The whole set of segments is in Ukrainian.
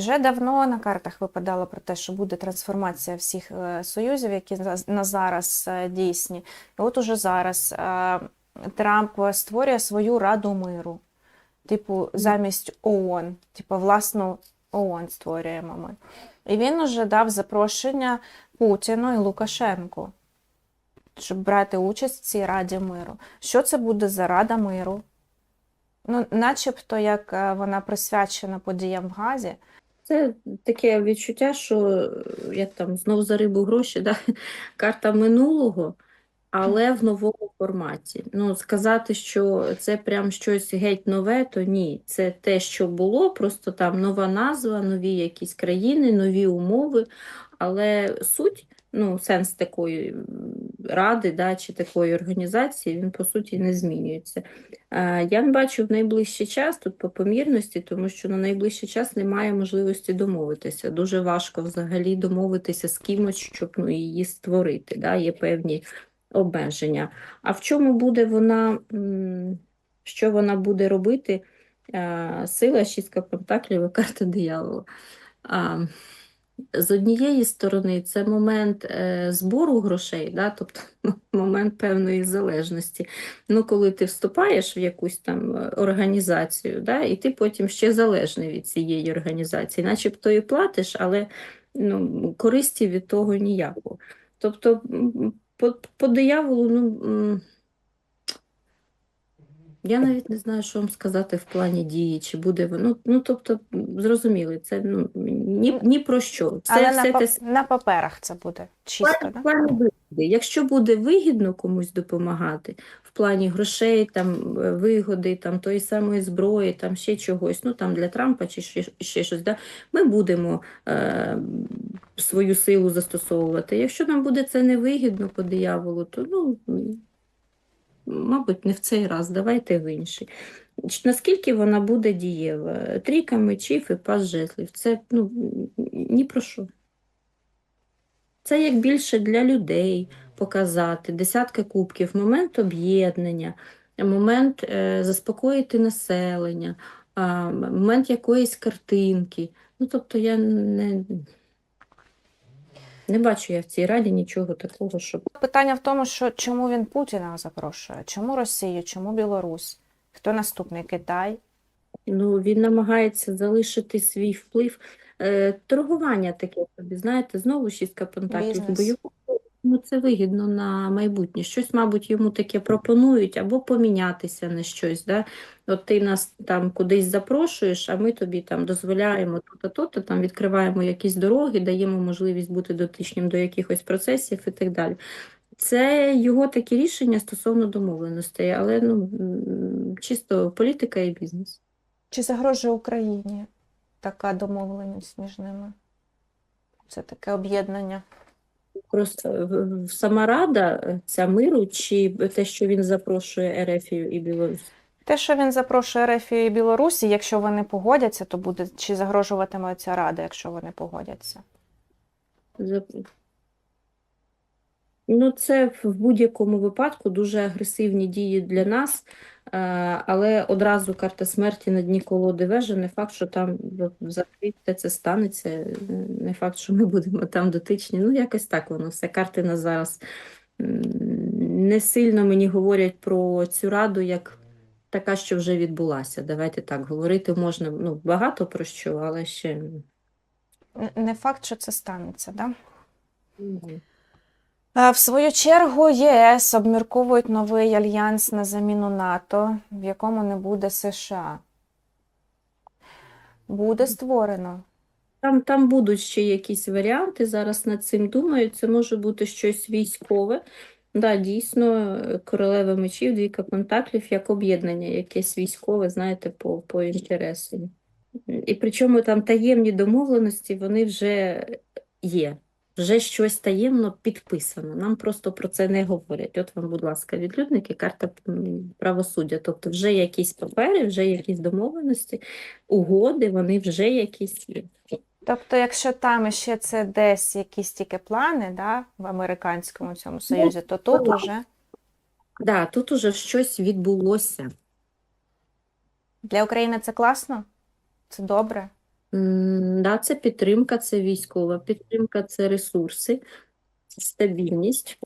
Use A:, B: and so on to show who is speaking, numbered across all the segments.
A: Вже давно на картах випадало про те, що буде трансформація всіх е, союзів, які на зараз е, дійсні. І от уже зараз е, Трамп створює свою Раду миру. Типу, замість ООН, типу, власну ООН створюємо ми. І він уже дав запрошення Путіну і Лукашенку, щоб брати участь в цій Раді миру. Що це буде за Рада миру? Ну, начебто, як вона присвячена подіям в Газі.
B: Це таке відчуття, що я як там знову за рибу гроші, да? Карта минулого, але в новому форматі. Ну, сказати, що це прям щось геть нове, то ні. Це те, що було, просто там нова назва, нові якісь країни, нові умови, але суть, ну, сенс такої ради, да, чи такої організації, він по суті не змінюється. Е, Я не бачу в найближчий час тут по помірності, тому що на найближчий час немає можливості домовитися. Дуже важко взагалі домовитися з кимось, щоб ну, її створити. Да? Є певні обмеження. А в чому буде вона, що вона буде робити? Е, Сила, шістка пентаклів і карта диявола. З однієї сторони, це момент е, збору грошей, да? тобто момент певної залежності. Ну, коли ти вступаєш в якусь там е, організацію, да, і ти потім ще залежний від цієї організації, начебто і платиш, але ну, користі від того ніякого. Тобто, по, по дияволу, ну, я навіть не знаю, що вам сказати в плані дії, чи буде воно. Ну, тобто, зрозуміли, це ну, ні, ні про що. Це
A: Але
B: все
A: на,
B: те
A: на паперах це буде чистка,
B: в
A: да?
B: плані вигоди. Якщо буде вигідно комусь допомагати, в плані грошей, там, е, вигоди, там, тої самої зброї, там, ще чогось, ну, там, для Трампа чи ще, ще щось, да, ми будемо е, свою силу застосовувати. Якщо нам буде це невигідно по дияволу, то, ну, мабуть, не в цей раз, давайте в інший. Наскільки вона буде дієва? Трійка мечів і пас жезлів. Це, ну, ні про що. Це як більше для людей показати, десятка кубків, момент об'єднання, момент е, заспокоїти населення, а, момент якоїсь картинки. Ну, тобто я не, не бачу я в цій раді нічого такого, щоб
A: Питання в тому, що чому він Путіна запрошує? Чому Росію, чому Білорусь? Хто наступний? Китай?
B: Ну, він намагається залишити свій вплив. Е, торгування таке собі, знаєте, знову шістка пентаклів, бо
A: Бізнес.
B: Йому це вигідно на майбутнє. Щось, мабуть, йому таке пропонують або помінятися на щось. Да? От ти нас там кудись запрошуєш, а ми тобі там дозволяємо то-то, то-то, там відкриваємо якісь дороги, даємо можливість бути дотичним до якихось процесів і так далі. Це його такі рішення стосовно домовленостей, але ну, чисто політика і бізнес.
A: Чи загрожує Україні така домовленість між ними? Це таке об'єднання.
B: Просто сама рада е, ця миру, чи те, що він запрошує Ерефію і Білорусь?
A: Те, що він запрошує Ерефію і Білорусі, якщо вони погодяться, то буде чи загрожуватиме ця рада, якщо вони погодяться?
B: Ну, це в будь-якому випадку дуже агресивні дії для нас, е, але одразу карта смерті на дні колоди вежа, не факт, що там взагалі це станеться, не факт, що ми будемо там дотичні. Ну, якось так воно все. Карти нас зараз не сильно мені говорять про цю раду, як така, що вже відбулася. Давайте так, говорити можна ну, багато про що, але ще
A: Не факт, що це станеться, да?
B: м,
A: Е, В свою чергу, ЄС обмірковують новий альянс на заміну НАТО, в якому не буде США. Буде створено.
B: Там, там будуть ще якісь варіанти, зараз над цим думають. Це може бути щось військове. Да, дійсно, е, королева мечів, двійка пентаклів, як об'єднання якесь військове, знаєте, по, по інтересу. І причому там таємні домовленості, вони вже є. Вже щось таємно підписано. Нам просто про це не говорять. От вам, будь ласка, відлюдники, карта правосуддя. Тобто вже якісь папери, вже якісь домовленості, угоди, вони вже якісь є.
A: Тобто, якщо там ще це десь якісь тільки плани, да, в американському цьому союзі, то тут
B: так.
A: уже
B: Да, тут уже щось відбулося.
A: для України це класно? Це добре?
B: Да, це підтримка, це військова підтримка, це ресурси, стабільність.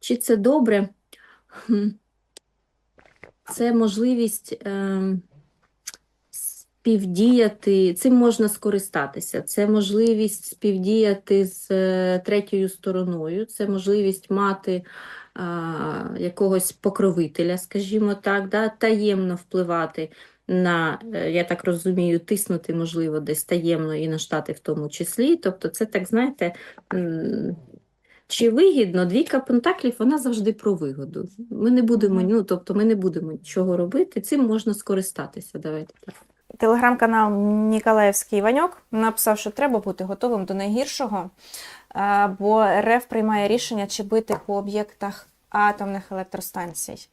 B: Чи це добре? Це можливість ем, співдіяти, цим можна скористатися. Це можливість співдіяти з е, третьою стороною, це можливість мати якогось покровителя, скажімо так, да, таємно впливати на, е, я так розумію, тиснути, можливо, десь таємно і на Штати в тому числі. Тобто, це так, знаєте, чи вигідно, двійка пентаклів, вона завжди про вигоду. Ми не будемо, ну, тобто ми не будемо нічого робити, цим можна скористатися. Давайте так.
A: Телеграм-канал Ніколаївський Іваньок написав, що треба бути готовим до найгіршого, е, бо РФ приймає рішення, чи бити по об'єктах атомних електростанцій.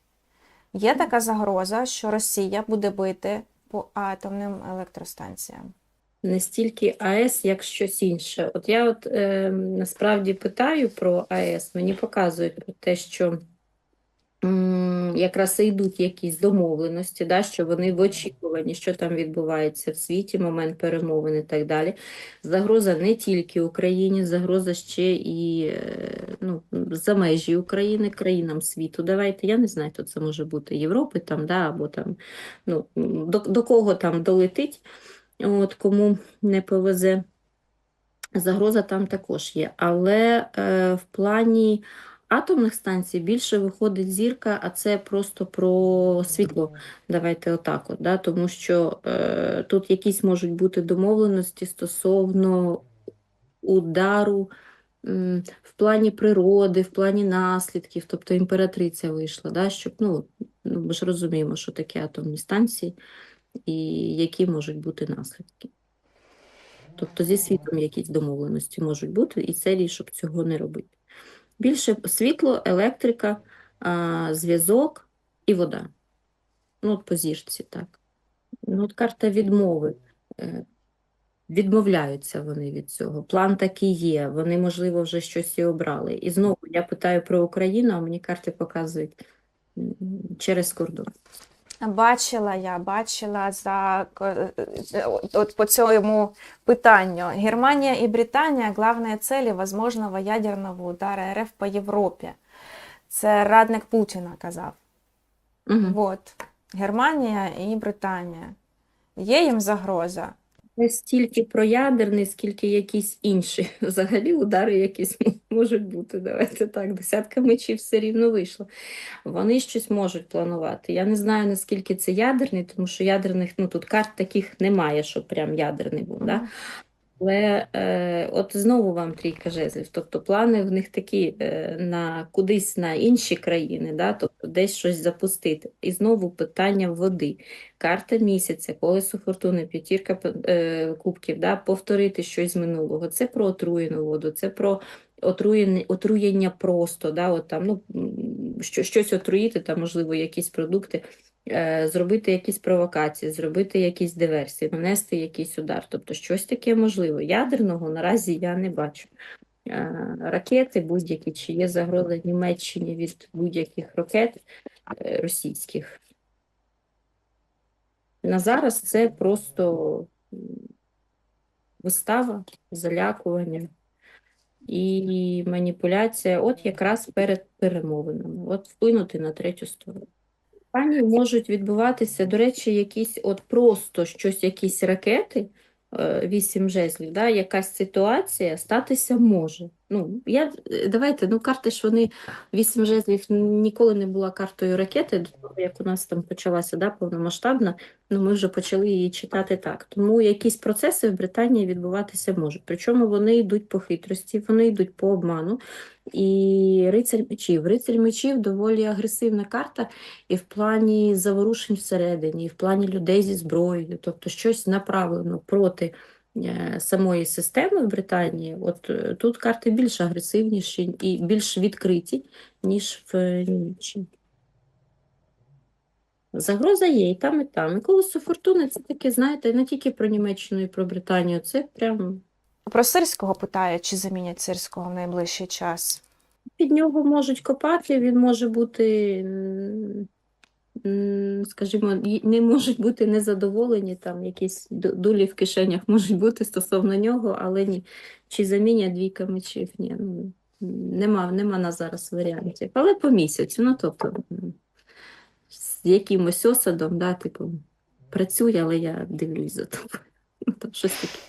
A: Є така загроза, що Росія буде бити по атомним електростанціям.
B: Не стільки АЕС, як щось інше. От я от е, насправді питаю про АЕС, мені показують про те, що якраз і йдуть якісь домовленості, да, що вони в очікуванні, що там відбувається в світі, момент перемовин і так далі. Загроза не тільки Україні, загроза ще і е, ну, за межі України, країнам світу. Давайте, я не знаю, хто це може бути Європи там, да, або там, ну, до, до кого там долетить. От, кому не повезе, загроза там також є. Але е, в плані атомних станцій більше виходить зірка, а це просто про світло. Давайте отак от, да? Тому що е, тут якісь можуть бути домовленості стосовно удару м, в плані природи, в плані наслідків, тобто імператриця вийшла, да? щоб, ну, ну, ми ж розуміємо, що таке атомні станції і які можуть бути наслідки. Тобто зі світлом якісь домовленості можуть бути, і целі, щоб цього не робити. Більше світло, електрика, зв'язок і вода. Ну, от по зірці, так. Ну, от карта відмови. Е, Відмовляються вони від цього. План такий є. Вони, можливо, вже щось і обрали. І знову я питаю про Україну, а мені карти показують через кордон.
A: Бачила я, бачила за от по цьому питанню. Германія і Британія главні цілі возможного ядерного удару РФ по Європі. Це радник Путіна казав.
B: Угу.
A: От Германія і Британія. Є їм загроза.
B: Не стільки про ядерний, скільки якісь інші. Взагалі удари якісь можуть бути. Давайте так, десятка мечів все рівно вийшло. Вони щось можуть планувати. Я не знаю, наскільки це ядерний, тому що ядерних, ну тут карт таких немає, щоб прям ядерний був. Да? Але е, от знову вам трійка жезлів. Тобто плани в них такі е, на кудись на інші країни, да? тобто десь щось запустити. І знову питання води. Карта місяця, колесо фортуни, п'ятірка е, кубків, да? повторити щось з минулого. Це про отруєну воду, це про отруєння, отруєння просто, да? От там, ну, що, щось отруїти, там, можливо, якісь продукти зробити якісь провокації, зробити якісь диверсії, нанести якийсь удар. Тобто щось таке можливо. Ядерного наразі я не бачу. Е, Ракети будь-які, чи є загроза Німеччині від будь-яких ракет е, російських. На зараз це просто вистава, залякування і маніпуляція, от якраз перед перемовинами, от вплинути на третю сторону. Пані можуть відбуватися, до речі, якісь от просто щось, якісь ракети, е, вісім жезлів, да, якась ситуація статися може. Ну, я, е, давайте, ну карти ж вони, вісім жезлів ніколи не була картою ракети, до того, як у нас там почалася да, повномасштабна, ну ми вже почали її читати так. Тому якісь процеси в Британії відбуватися можуть. Причому вони йдуть по хитрості, вони йдуть по обману. І рицарь мечів. Рицарь мечів доволі агресивна карта і в плані заворушень всередині, і в плані людей зі зброєю, тобто щось направлено проти самої системи в Британії. От е, тут карти більш агресивніші і більш відкриті, ніж в е, Німеччині. Загроза є і там, і там. І колесо фортуни це таке, знаєте, не тільки про Німеччину і про Британію, це прям
A: Про сирського питає, чи замінять сирського в найближчий час.
B: під нього можуть копати, він може бути скажімо, не можуть бути незадоволені, там якісь ду- дулі в кишенях можуть бути стосовно нього, але ні. Чи замінять двійка мечів? Ні, ну, нема, нема на зараз варіантів. Але по місяцю, ну тобто з якимось осадом, да, типу, працює, але я дивлюсь за тобою. Ну, там щось таке.